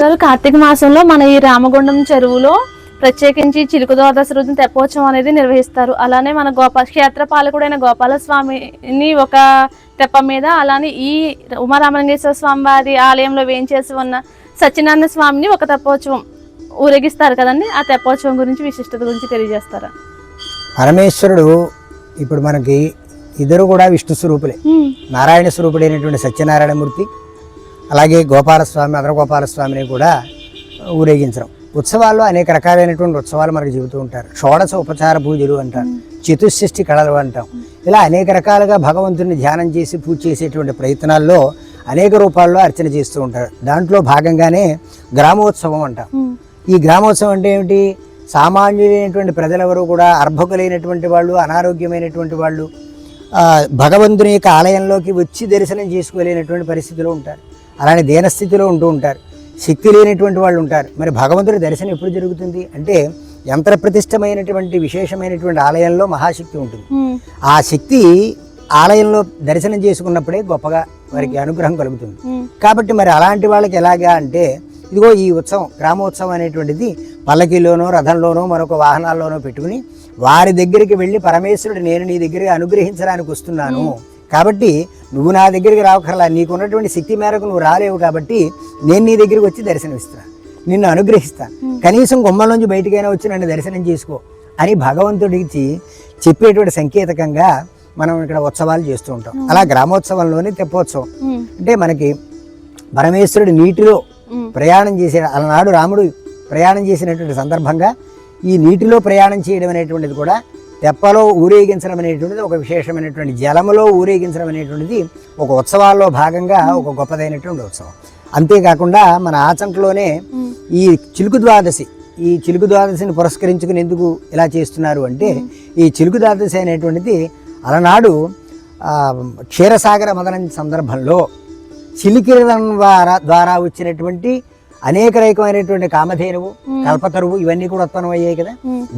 గారు కార్తీక మాసంలో మన ఈ రామగుండం చెరువులో ప్రత్యేకించి చిలుకు ద్వాదశి రోజున తెప్పోత్సవం అనేది నిర్వహిస్తారు. అలానే మన గోపా క్షేత్రపాలకుడైన గోపాల స్వామిని ఒక తెప్ప మీద అలానే ఈ ఉమారామలింగేశ్వర స్వామి వారి ఆలయంలో వేయించేసి ఉన్న సత్యనారాయణ స్వామిని ఒక తెప్పోత్సవం ఊరేగిస్తారు కదండి. ఆ తెప్పోత్సవం గురించి విశిష్టత గురించి తెలియజేస్తారా? పరమేశ్వరుడు ఇప్పుడు మనకి ఇద్దరు కూడా విష్ణు స్వరూపులే. నారాయణ స్వరూపుడైనటువంటి సత్యనారాయణమూర్తి అలాగే గోపాలస్వామి అదర గోపాలస్వామిని కూడా ఊరేగించడం. ఉత్సవాల్లో అనేక రకాలైనటువంటి ఉత్సవాలు మనకు చెబుతూ ఉంటారు. షోడశ ఉపచార పూజలు అంటారు చతుషష్ఠి కళలు అంటాం. ఇలా అనేక రకాలుగా భగవంతుని ధ్యానం చేసి పూజ చేసేటువంటి ప్రయత్నాల్లో అనేక రూపాల్లో అర్చన చేస్తూ ఉంటారు. దాంట్లో భాగంగానే గ్రామోత్సవం అంటాం. ఈ గ్రామోత్సవం అంటే ఏమిటి? సామాన్యులైనటువంటి ప్రజలెవరూ కూడా అర్భకులైనటువంటి వాళ్ళు అనారోగ్యమైనటువంటి వాళ్ళు భగవంతుని యొక్క ఆలయంలోకి వచ్చి దర్శనం చేసుకోలేనటువంటి పరిస్థితిలో ఉంటారు. అలానే దీనస్థితిలో ఉంటూ ఉంటారు. శక్తి లేనటువంటి వాళ్ళు ఉంటారు. మరి భగవంతుడి దర్శనం ఎప్పుడు జరుగుతుంది? అంటే యంత్ర ప్రతిష్టమైనటువంటి విశేషమైనటువంటి ఆలయంలో మహాశక్తి ఉంటుంది. ఆ శక్తి ఆలయంలో దర్శనం చేసుకున్నప్పుడే గొప్పగా వారికి అనుగ్రహం కలుగుతుంది. కాబట్టి మరి అలాంటి వాళ్ళకి ఎలాగా అంటే ఇదిగో ఈ ఉత్సవం గ్రామోత్సవం అనేటువంటిది పల్లకిలోనో రథంలోనో మరొక వాహనాల్లోనో పెట్టుకుని వారి దగ్గరికి వెళ్ళి పరమేశ్వరుడు నేను నీ దగ్గరికి అనుగ్రహించడానికి వస్తున్నాను. కాబట్టి నువ్వు నా దగ్గరికి రావక్కర్లా నీకున్నటువంటి శక్తి మేరకు నువ్వు రాలేవు కాబట్టి నేను నీ దగ్గరికి వచ్చి దర్శనమిస్తున్నాను నిన్ను అనుగ్రహిస్తాను కనీసం గుమ్మల నుంచి బయటికైనా వచ్చి నన్ను దర్శనం చేసుకో అని భగవంతుడికి చెప్పేటువంటి సంకేతకంగా మనం ఇక్కడ ఉత్సవాలు చేస్తూ ఉంటాం. అలా గ్రామోత్సవంలోనే తెప్పోత్సవం. అంటే మనకి పరమేశ్వరుడు నీటిలో ప్రయాణం చేసే అలనాడు రాముడు ప్రయాణం చేసినటువంటి సందర్భంగా ఈ నీటిలో ప్రయాణం చేయడం అనేటువంటిది కూడా తెప్పలో ఊరేగించడం అనేటువంటిది ఒక విశేషమైనటువంటి జలములో ఊరేగించడం అనేటువంటిది ఒక ఉత్సవాల్లో భాగంగా ఒక గొప్పదైనటువంటి ఉత్సవం. అంతేకాకుండా మన ఆచంటలోనే ఈ చిలుకు ద్వాదశి ఈ చిలుకు ద్వాదశిని పురస్కరించుకుని ఎందుకు ఇలా చేస్తున్నారు అంటే ఈ చిలుకు ద్వాదశి అనేటువంటిది అలనాడు క్షీరసాగర మదనం సందర్భంలో చిలికిరణం ద్వారా ద్వారా వచ్చినటువంటి అనేక రకమైనటువంటి కామధేనువు కల్పతరువు ఇవన్నీ కూడా ఉత్పన్నం అయ్యాయి కదా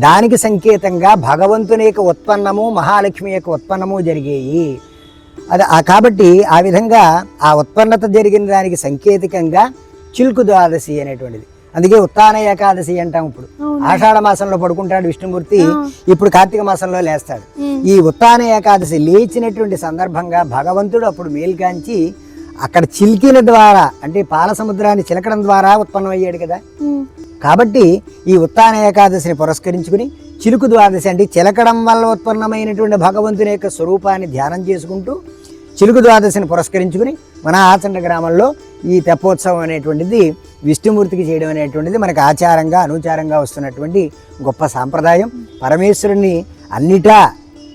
దానికి సంకేతంగా భగవంతుని యొక్క ఉత్పన్నము మహాలక్ష్మి యొక్క ఉత్పన్నము జరిగాయి. అది కాబట్టి ఆ విధంగా ఆ ఉత్పన్నత జరిగిన దానికి సంకేతికంగా చిలుకు ద్వాదశి అనేటువంటిది. అందుకే ఉత్తాన ఏకాదశి అంటాం ఇప్పుడు. ఆషాఢ మాసంలో పడుకుంటాడు విష్ణుమూర్తి ఇప్పుడు కార్తీక మాసంలో లేస్తాడు. ఈ ఉత్తాన ఏకాదశి లేచినటువంటి సందర్భంగా భగవంతుడు అప్పుడు మేల్కాంచి అక్కడ చిలికిన ద్వారా అంటే పాల సముద్రాన్ని చిలకడం ద్వారా ఉత్పన్నమయ్యాడు కదా. కాబట్టి ఈ ఉత్తాన ఏకాదశిని పురస్కరించుకుని చిలుకు ద్వాదశి అంటే చిలకడం వల్ల ఉత్పన్నమైనటువంటి భగవంతుని యొక్క స్వరూపాన్ని ధ్యానం చేసుకుంటూ చిలుకు ద్వాదశిని పురస్కరించుకుని మన ఆచండ గ్రామంలో ఈ తెప్పోత్సవం అనేటువంటిది విష్ణుమూర్తికి చేయడం అనేటువంటిది మనకు ఆచారంగా అనుచారంగా వస్తున్నటువంటి గొప్ప సాంప్రదాయం. పరమేశ్వరుని అన్నిటా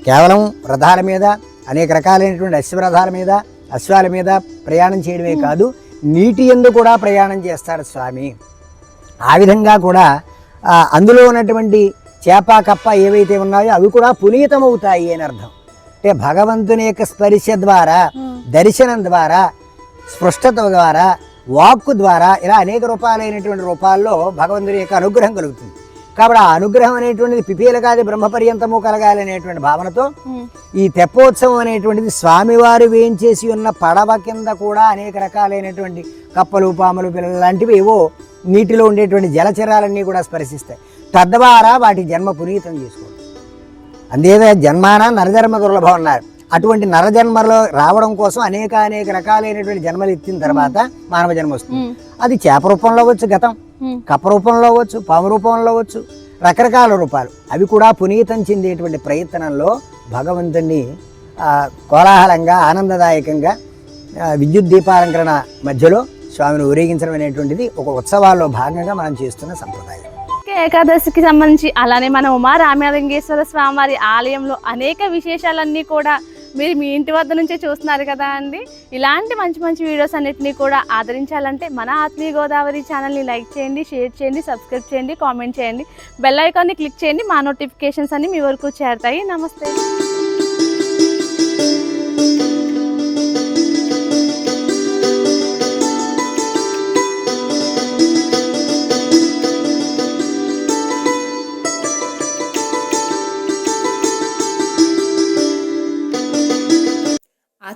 కేవలం రథాల మీద అనేక రకాలైనటువంటి అశ్వరథాల మీద అశ్వాల మీద ప్రయాణం చేయడమే కాదు నీటి ఎందు కూడా ప్రయాణం చేస్తాడు స్వామి. ఆ విధంగా కూడా అందులో ఉన్నటువంటి చేప కప్ప ఏవైతే ఉన్నాయో అవి కూడా పునీతమవుతాయి అని అర్థం. అంటే భగవంతుని యొక్క స్పర్శ ద్వారా దర్శనం ద్వారా స్పృష్టత ద్వారా వాక్కు ద్వారా ఇలా అనేక రూపాలైనటువంటి రూపాల్లో భగవంతుని యొక్క అనుగ్రహం కలుగుతుంది. కాబట్టి ఆ అనుగ్రహం అనేటువంటిది పిపీలకాది బ్రహ్మపర్యంతము కలగాలి అనేటువంటి భావనతో ఈ తెప్పోత్సవం అనేటువంటిది స్వామివారు వేయించేసి ఉన్న పడవ కింద కూడా అనేక రకాలైనటువంటి కప్పలు పాములు పిల్లలు లాంటివి ఏవో నీటిలో ఉండేటువంటి జలచరాలన్నీ కూడా స్పర్శిస్తాయి. తద్వారా వాటి జన్మ పునీతం చేసుకోవడం. అందేదా జన్మాన నరజన్మ దుర్లభం అన్నారు. అటువంటి నరజన్మలో రావడం కోసం అనేక అనేక రకాలైనటువంటి జన్మలు ఎత్తిన తర్వాత మానవ జన్మ వస్తుంది. అది చేప రూపంలో అవ్వచ్చు గతం. కప్ప రూపంలో అవ్వచ్చు పాము రూపంలో అవ్వచ్చు రకరకాల రూపాలు. అవి కూడా పునీతం చెందేటువంటి ప్రయత్నంలో భగవంతుణ్ణి కోలాహలంగా ఆనందదాయకంగా విద్యుత్ దీపాలంకరణ మధ్యలో స్వామిని ఊరేగించడం అనేటువంటిది ఒక ఉత్సవాల్లో భాగంగా మనం చేస్తున్న సంప్రదాయం. ఏకాదశికి సంబంధించి అలానే మన ఉమా రామలింగేశ్వర స్వామి వారి ఆలయంలో అనేక విశేషాలన్నీ కూడా మీరు మీ ఇంటి వద్ద నుంచే చూస్తున్నారు కదా అండి. ఇలాంటి మంచి మంచి వీడియోస్ అన్నిటినీ కూడా ఆదరించాలంటే మన ఆత్మీయ గోదావరి ఛానల్ని లైక్ చేయండి షేర్ చేయండి సబ్స్క్రైబ్ చేయండి కామెంట్ చేయండి. బెల్ ఐకాన్ని క్లిక్ చేయండి మా నోటిఫికేషన్స్ అన్ని మీ వరకు చేరుతాయి. నమస్తే.